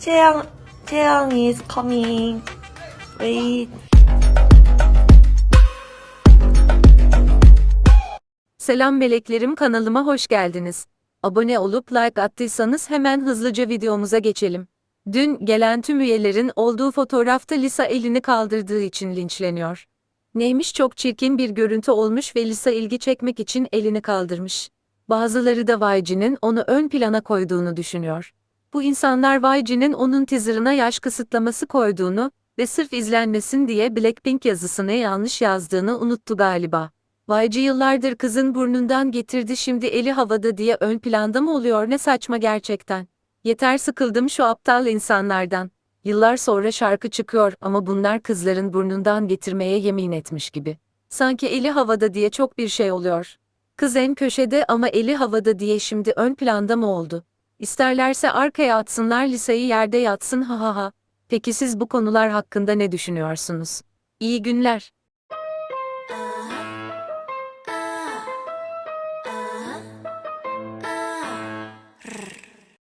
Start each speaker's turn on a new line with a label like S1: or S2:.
S1: Cheong, Cheong is coming. Wait.
S2: Selam meleklerim kanalıma hoş geldiniz. Abone olup like attıysanız hemen hızlıca videomuza geçelim. Dün gelen tüm üyelerin olduğu fotoğrafta Lisa elini kaldırdığı için linçleniyor. Neymiş çok çirkin bir görüntü olmuş ve Lisa ilgi çekmek için elini kaldırmış. Bazıları da Vayci'nin onu ön plana koyduğunu düşünüyor. Bu insanlar YG'nin onun teaserına yaş kısıtlaması koyduğunu ve sırf izlenmesin diye Blackpink yazısını yanlış yazdığını unuttu galiba. YG yıllardır kızın burnundan getirdi şimdi eli havada diye ön planda mı oluyor ne saçma gerçekten. Yeter sıkıldım şu aptal insanlardan. Yıllar sonra şarkı çıkıyor ama bunlar kızların burnundan getirmeye yemin etmiş gibi. Sanki eli havada diye çok bir şey oluyor. Kız en köşede ama eli havada diye şimdi ön planda mı oldu? İsterlerse arkaya atsınlar liseyi yerde yatsın ha ha ha. Peki siz bu konular hakkında ne düşünüyorsunuz? İyi günler.